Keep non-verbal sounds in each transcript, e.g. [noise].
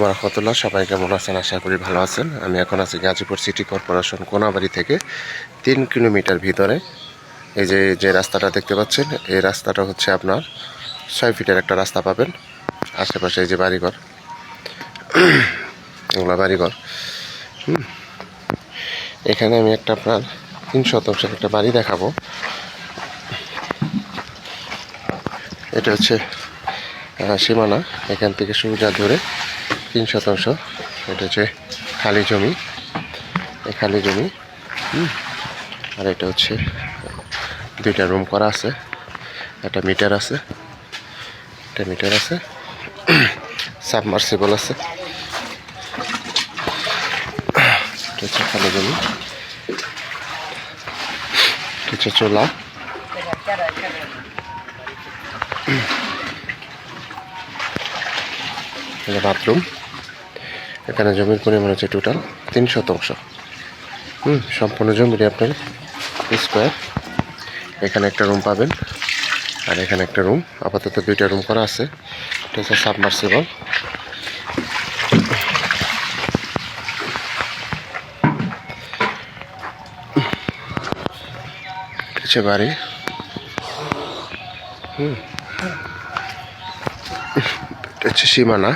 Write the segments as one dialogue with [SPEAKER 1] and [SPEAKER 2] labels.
[SPEAKER 1] রহমতুল্লাহ, সবাই কেমন আছেন? আশা করি ভালো আছেন। আমি এখন আছি গাজীপুর সিটি কর্পোরেশন কোনাবাড়ি থেকে তিন কিলোমিটার ভিতরে। এই যে যে রাস্তাটা দেখতে পাচ্ছেন, এই রাস্তাটা হচ্ছে আপনার ছয় ফিটের একটা রাস্তা পাবেন। আশেপাশে এই যে বাড়িঘর। [clears throat] এগুলো বাড়িঘর। এখানে আমি একটা আপনার তিন শতাংশের একটা বাড়ি দেখাবো। এটা হচ্ছে সীমানা। এখান থেকে সুবিধা ধরে তিন শতাংশ। এটা হচ্ছে খালি জমি। এই খালি জমি। আর এটা হচ্ছে, দুইটা রুম করা আছে। একটা মিটার আছে। একটা মিটার আছে। সাবমার্সিবল আছে। এটা হচ্ছে খালি জমি। কিছু চোলা। বাথরুম এখানে জমির পরিমাণ হচ্ছে টোটাল তিন শতাংশ। হুম, সম্পূর্ণ জমিটি আপনার স্কোয়ার এখানে একটা রুম পাবেন আর এখানে একটা রুম আপাতত দুইটা রুম করা আছে। এটা হচ্ছে সাবমার্সিবল বাড়ি। হুম, এটা হচ্ছে সীমানা।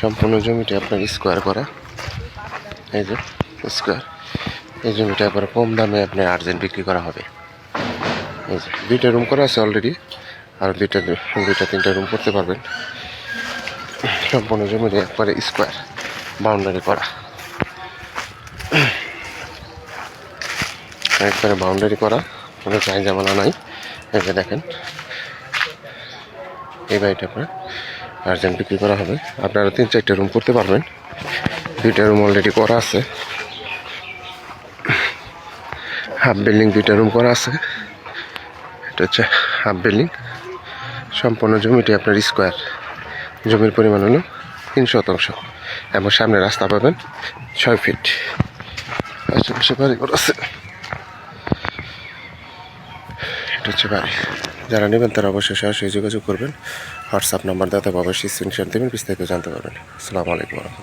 [SPEAKER 1] সম্পূর্ণ জমিটি আপনার স্কোয়ার করা। এই যে স্কোয়ার এই জমিটা একবার কম দামে আপনার আর্জেন্ট বিক্রি করা হবে। এই যে দুইটা রুম করা আছে অলরেডি আর দুইটা দুইটা, তিনটা রুম করতে পারবেন। সম্পূর্ণ জমিটি একবারে স্কোয়ার বাউন্ডারি করা। একবারে বাউন্ডারি করা। কোনো চাই জামানা নাই। এই যে দেখেন। এই বাড়িটা আপনার আর্জেন্ট বিক্রি করা হবে। আপনারা তিন চারটে রুম করতে পারবেন। দুইটা রুম অলরেডি করা আছে। হাফ বিল্ডিং দুইটা রুম করা আছে। এটা হচ্ছে হাফ বিল্ডিং সম্পূর্ণ জমিটি আপনার স্কোয়ার জমির পরিমাণ হলো তিন শতাংশ। এবং সামনে রাস্তা পাবেন ছয় ফিট আশেপাশে বাড়িঘর আছে। এটা হচ্ছে বাড়ি যারা নেবেন তারা অবশ্যই সরাসরি যোগাযোগ করবেন। হোয়াটসঅ্যাপ নাম্বার দাতা অবশ্যই স্ক্রিনশট দেবেন বিস্তারিত জানতে পারবেন। আসসালামু আলাইকুম